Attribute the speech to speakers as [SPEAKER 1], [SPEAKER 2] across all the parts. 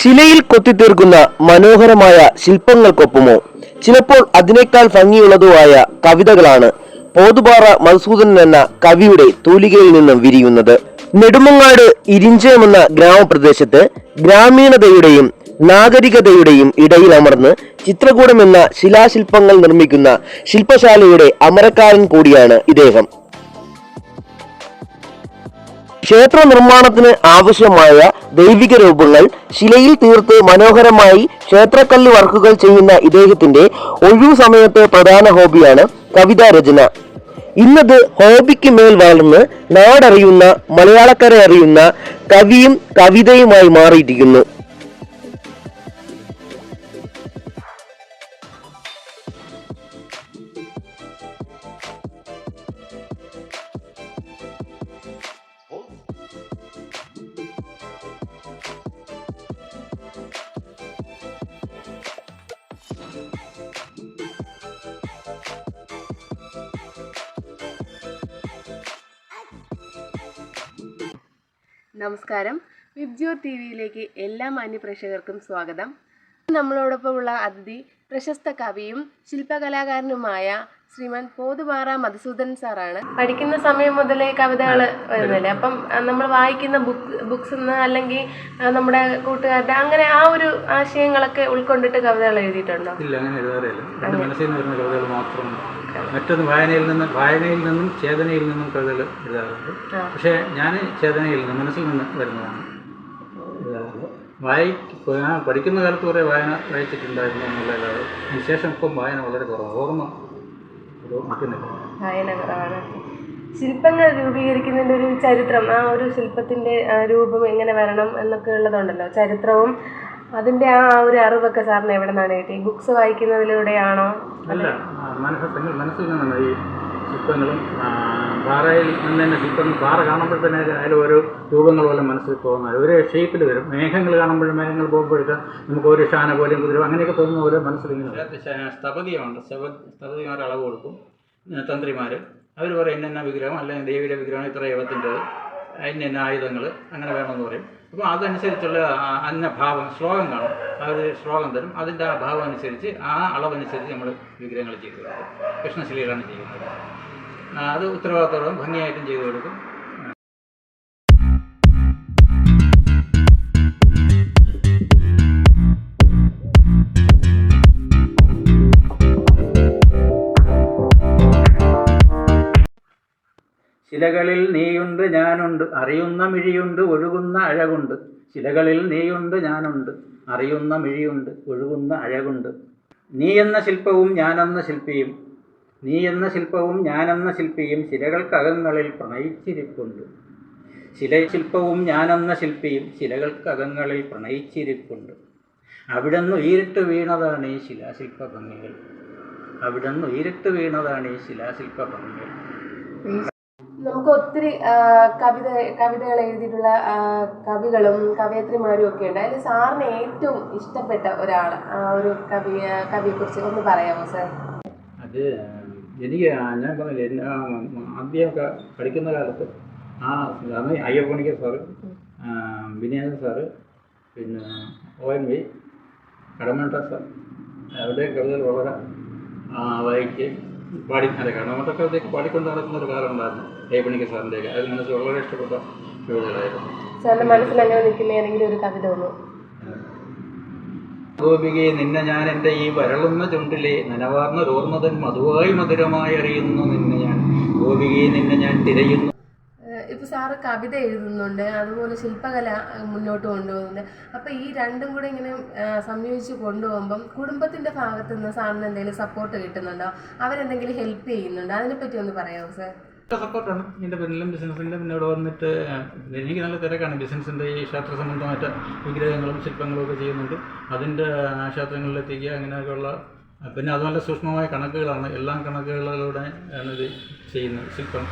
[SPEAKER 1] ശിലയിൽ കൊത്തിത്തീർക്കുന്ന മനോഹരമായ ശില്പങ്ങൾക്കൊപ്പമോ? ചിലപ്പോൾ അതിനേക്കാൾ ഭംഗിയുള്ളതുമായ കവിതകളാണ് പോതുപാറ മധുസൂദൻ എന്ന കവിയുടെ തൂലികയിൽ നിന്നും വിരിയുന്നത്. നെടുമങ്ങാട് ഇരിഞ്ചയം എന്ന ഗ്രാമപ്രദേശത്ത് ഗ്രാമീണതയുടെയും നാഗരികതയുടെയും ഇടയിൽ അമർന്ന് ചിത്രകൂടം എന്ന ശിലാശില്പങ്ങൾ നിർമ്മിക്കുന്ന ശില്പശാലയുടെ അമരക്കാരൻ കൂടിയാണ് ഇദ്ദേഹം. ക്ഷേത്ര നിർമ്മാണത്തിന് ആവശ്യമായ ദൈവിക രൂപങ്ങൾ ശിലയിൽ തീർത്ത് മനോഹരമായി ക്ഷേത്രക്കല്ല് വർക്കുകൾ ചെയ്യുന്ന ഇദ്ദേഹത്തിന്റെ ഒഴിവു സമയത്തെ പ്രധാന ഹോബിയാണ് കവിതാ രചന. ഇന്നത് ഹോബിക്ക് മേൽ വളർന്ന് നാടറിയുന്ന മലയാളക്കരെ അറിയുന്ന കവിയും കവിതയുമായി മാറിയിരിക്കുന്നു.
[SPEAKER 2] നമസ്കാരം. വിബ്ജിയോ ടി വിയിലേക്ക് എല്ലാ മാന്യപ്രേക്ഷകർക്കും സ്വാഗതം. നമ്മളോടൊപ്പമുള്ള അതിഥി പ്രശസ്ത കവിയും ശില്പകലാകാരനുമായ ശ്രീമാൻ പോതുപാറ മധുസൂദൻ സാറാണ്. പഠിക്കുന്ന സമയം മുതലേ കവിതകൾ വരുന്നില്ലേ അപ്പം നമ്മൾ വായിക്കുന്ന ബുക്ക് ബുക്സ് അല്ലെങ്കിൽ നമ്മുടെ കൂട്ടുകാരുടെ അങ്ങനെ ആ ഒരു ആശയങ്ങളൊക്കെ ഉൾക്കൊണ്ടിട്ട് കവിതകൾ എഴുതിയിട്ടുണ്ടോ?
[SPEAKER 3] ഇല്ല അങ്ങനെ എഴുതാറില്ല എന്റെ മനസ്സിൽ നിന്ന് വരുന്ന കവിതകൾ മാത്രം മറ്റൊന്ന് വായനയിൽ നിന്ന് വായനയിൽ നിന്നും ചേതനയിൽ നിന്നും കവിതകൾ എഴുതാറുണ്ട്. പക്ഷേ ഞാൻ ചേതനയിൽ നിന്ന് മനസ്സിൽ നിന്ന് വരുന്നതാണ്. വായി ഞാൻ പഠിക്കുന്ന കാലത്ത് കുറേ വായന വായിച്ചിട്ടുണ്ടായിരുന്നു എന്നുള്ളതാണ്. അതിനുശേഷം ഇപ്പം വായന വളരെ കുറവാണ്. ഓർമ്മ
[SPEAKER 2] കുറവാണ് ശില്പങ്ങൾ രൂപീകരിക്കുന്നതിന്റെ ഒരു ചരിത്രം ആ ഒരു ശില്പത്തിന്റെ രൂപം എങ്ങനെ വരണം എന്നൊക്കെ ഉള്ളതുണ്ടല്ലോ. ചരിത്രവും അതിന്റെ ആ ഒരു അറിവൊക്കെ സാറിന് എവിടെ നിന്നാണ് കിട്ടി ബുക്സ് വായിക്കുന്നതിലൂടെയാണോ?
[SPEAKER 3] അല്ല മനസ്സിൽ മനസ്സ് മനസ്സിൽ നിന്നാണ് ഈ ശില്പങ്ങളും പാറയിൽ നിന്ന് തന്നെ ശില്പങ്ങൾ പാറ കാണുമ്പോൾ തന്നെ അതിൽ ഓരോ രൂപങ്ങൾ പോലെ മനസ്സിൽ തോന്നുന്നത് ഓരോ ഷേപ്പിൽ വരും. മേഘങ്ങൾ കാണുമ്പോഴും മേഘങ്ങൾ പോകുമ്പോഴൊക്കെ നമുക്ക് ഒരു ഷാന പോലെയും കുതിരും. അങ്ങനെയൊക്കെ തോന്നുന്ന ഓരോ മനസ്സിലിങ്ങനെ സ്ഥപതിയുണ്ട് സ്ഥപതിമാർ അളവ് കൊടുക്കും. തന്ത്രിമാർ അവർ പറയും ഇന്ന വിഗ്രഹം അല്ലെങ്കിൽ ദേവിയുടെ വിഗ്രഹം ഇത്ര യവത്തിന്റെത് അതിന്റെ ഇന്ന ആയുധങ്ങൾ അങ്ങനെ വേണമെന്ന് പറയും. അപ്പോൾ അതനുസരിച്ചുള്ള അന്ന ഭാവം ശ്ലോകം കാണും. അവർ ശ്ലോകം തരും. അതിന്റെ ആ ഭാവം അനുസരിച്ച് ആ അളവനുസരിച്ച് നമ്മൾ വിഗ്രഹങ്ങൾ കൊടുക്കും. കൃഷ്ണശിലയിലാണ് ചെയ്യുന്നത്. അത് ഉത്തരവാദിത്തോടും ഭംഗിയായിട്ടും ചെയ്തു കൊടുക്കും. ശിലകളിൽ നീയുണ്ട് ഞാനുണ്ട്. അറിയുന്ന മിഴിയുണ്ട് ഒഴുകുന്ന അഴകുണ്ട്. ശിലകളിൽ നീയുണ്ട് ഞാനുണ്ട്. അറിയുന്ന മിഴിയുണ്ട് ഒഴുകുന്ന അഴകുണ്ട്. നീ എന്ന ശില്പവും ഞാനെന്ന ശില്പിയും. നീ എന്ന ശില്പവും ഞാനെന്ന ശില്പിയും ശിലകൾക്കകങ്ങളിൽ പ്രണയിച്ചിരിപ്പുണ്ട്. ശില ശില്പവും ഞാനെന്ന ശില്പിയും ശിലകൾക്കകങ്ങളിൽ പ്രണയിച്ചിരിപ്പുണ്ട്. അവിടുന്ന് ഉയരിട്ട് വീണതാണ് ഈ ശിലാശില്പ ഭംഗികൾ അവിടുന്ന് ഉയരിട്ട് വീണതാണ് ഈ ശിലാശില്പ ഭംഗികൾ
[SPEAKER 2] നമുക്ക് ഒത്തിരി കവിത കവിതകൾ എഴുതിയിട്ടുള്ള കവികളും കവയത്രിമാരും ഒക്കെ ഉണ്ട്. അതിൽ സാറിന് ഏറ്റവും ഇഷ്ടപ്പെട്ട ഒരാൾ ആ ഒരു കവി കവിയെക്കുറിച്ച് ഒന്ന് പറയാമോ സാർ?
[SPEAKER 3] അത് എനിക്ക് ഞാൻ പറഞ്ഞില്ലേ എന്നെ ആദ്യമൊക്കെ പഠിക്കുന്ന കാലത്ത് ആ അന്ന് അയ്യപ്പണിക്കർ സാറ് ആ, വിനയൻ സാറ് പിന്നെ ഒ എൻ വി കടമട്ട സാർ അവരുടെ കവിതകൾ വളരെ വായിക്ക് പാടി അല്ല കടമട്ട കവിതയൊക്കെ പാടിക്കൊണ്ട് നടക്കുന്ന ഒരു കാലം ഉണ്ടായിരുന്നു അയ്യപ്പണിക്കർ സാറിന്റെയൊക്കെ അത് മനസ്സിൽ വളരെ ഇഷ്ടപ്പെട്ട കവിതകളായിരുന്നു.
[SPEAKER 2] സാറിന്റെ മനസ്സിൽ അങ്ങനെ നിൽക്കുന്ന ഏതെങ്കിലും ഒരു കവിത ഒന്ന്
[SPEAKER 3] ഗോപികയെ നിന്നെ ഞാൻ എന്റെ ഈ വരളുന്ന ചുണ്ടിലെ നനവാർന്ന ഓർമ്മതൻ മധുവായി മധുരമായി അറിയുന്നു നിന്നെ ഞാൻ. ഗോപികയെ നിന്നെ ഞാൻ തിരയുന്നു.
[SPEAKER 2] ഇപ്പൊ സാറ് കവിത എഴുതുന്നുണ്ട് അതുപോലെ ശില്പകല മുന്നോട്ട് കൊണ്ടുപോകുന്നുണ്ട്. അപ്പൊ ഈ രണ്ടും കൂടെ ഇങ്ങനെ സംയോജിച്ച് കൊണ്ടുപോകുമ്പം കുടുംബത്തിന്റെ ഭാഗത്തുനിന്ന് സാറിന് എന്തെങ്കിലും സപ്പോർട്ട് കിട്ടുന്നുണ്ടോ? അവരെന്തെങ്കിലും ഹെൽപ്പ് ചെയ്യുന്നുണ്ടോ? അതിനെപ്പറ്റി ഒന്ന് പറയാമോ സാർ
[SPEAKER 3] സപ്പോർട്ടാണ് ഇതിന്റെ പിന്നിലും ബിസിനസ്സിന്റെ പിന്നോട് വന്നിട്ട് എനിക്ക് നല്ല തിരക്കാണ്. ബിസിനസ്സിന്റെ ഈ ക്ഷേത്ര സംബന്ധമായിട്ട് വിഗ്രഹങ്ങളും ശില്പങ്ങളും ഒക്കെ ചെയ്യുന്നുണ്ട്. അതിന്റെ ക്ഷേത്രങ്ങളിലെത്തിക്കുക അങ്ങനെയൊക്കെയുള്ള പിന്നെ അത് നല്ല സൂക്ഷ്മമായ കണക്കുകളാണ്. എല്ലാം കണക്കുകളിലൂടെ ഇത് ചെയ്യുന്നത്. ശില്പം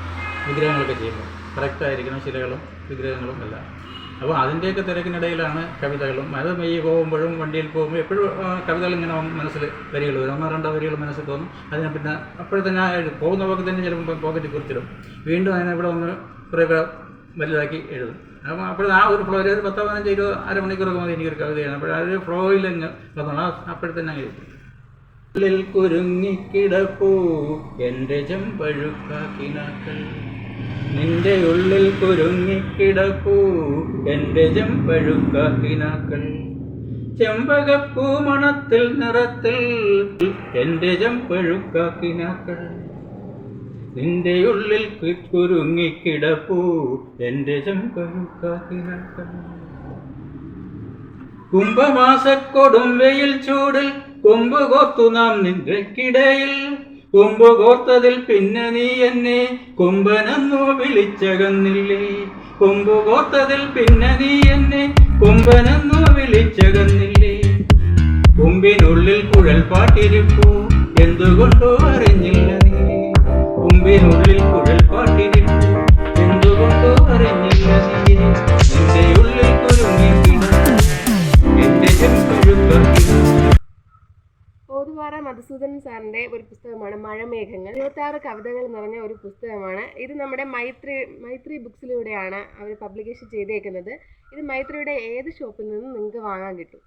[SPEAKER 3] വിഗ്രഹങ്ങളൊക്കെ ചെയ്യുന്നത്. കറക്റ്റായിരിക്കണം ശിലകളും വിഗ്രഹങ്ങളും എല്ലാം. അപ്പോൾ അതിന്റെയൊക്കെ തിരക്കിനിടയിലാണ് കവിതകളും. അത് ഈ പോകുമ്പോഴും വണ്ടിയിൽ പോകുമ്പോൾ എപ്പോഴും കവിതകൾ ഇങ്ങനെ മനസ്സിൽ വരികൾ വരും. ഒന്നോ രണ്ടോ വരികൾ മനസ്സിൽ തോന്നും. അതിനെ പിന്നെ അപ്പോഴത്തെ ഞാൻ പോകുന്ന പോക്ക് തന്നെ ചിലപ്പോൾ പോക്കറ്റ് കുറിച്ചിടും. വീണ്ടും അതിനെ ഇവിടെ ഒന്ന് കുറേ വലുതാക്കി എഴുതും. അപ്പം അപ്പോൾ ആ ഒരു ഫ്ലോ ഒരു പത്തോ പതിനഞ്ച് ഇരുപത് അരമണിക്കൂറൊക്കെ മതി എനിക്കൊരു കവിതയാണ്. അപ്പോൾ ആ ഒരു ഫ്ലോയിൽ അങ്ങ് വന്നോളാം. അപ്പോഴത്തന്നെ അങ്ങ് എഴുതും. ിൽ കുരുങ്ങിക്കിടപ്പൂ എന്റെ ചെമ്പഴുക്കാക്കിനാക്കൾ നിന്റെ ഉള്ളിൽ കുരുങ്ങിക്കിടക്കൂ എന്റെ ചെമ്പഴുക്കാക്കിനാക്കൾ ചെമ്പകപ്പൂ മണത്തിൽ നിറത്തിൽ. എന്റെ ചെമ്പഴുക്കാക്കിനാക്കൾ നിന്റെ ഉള്ളിൽ കുരുങ്ങിക്കിടപ്പൂ എന്റെ ചെമ്പഴുക്കാക്കിനാക്കൾ കുംഭമാസക്കൊടും വെയിൽ ചൂടിൽ. കൊമ്പ് കൊത്തു നാം നിന്റെക്കിടയിൽ കൊമ്പ് കോർത്തതിൽ പിന്നെ നീ എന്നെ കൊമ്പനെന്നു വിളിച്ചകന്നില്ലേ? കൊമ്പ് കോർത്തതിൽ പിന്നെ നീ എന്നെ കൊമ്പനെന്നു വിളിച്ചകന്നില്ലേ? കൊമ്പിനുള്ളിൽ കുഴൽ പാട്ടിരിപ്പൂ എന്തുകൊണ്ടോ അറിഞ്ഞില്ല?
[SPEAKER 2] മധുസൂദൻ സാറിന്റെ ഒരു പുസ്തകമാണ് മഴമേഘങ്ങൾ. ഇരുപത്താറ് കവിതകൾ നിറഞ്ഞ ഒരു പുസ്തകമാണ്. ഇത് നമ്മുടെ മൈത്രി മൈത്രി ബുക്സിലൂടെയാണ് അവർ പബ്ലിക്കേഷൻ ചെയ്തേക്കുന്നത്. ഇത് മൈത്രിയുടെ ഏത് ഷോപ്പിൽ നിന്നും നിങ്ങൾക്ക് വാങ്ങാൻ കിട്ടും?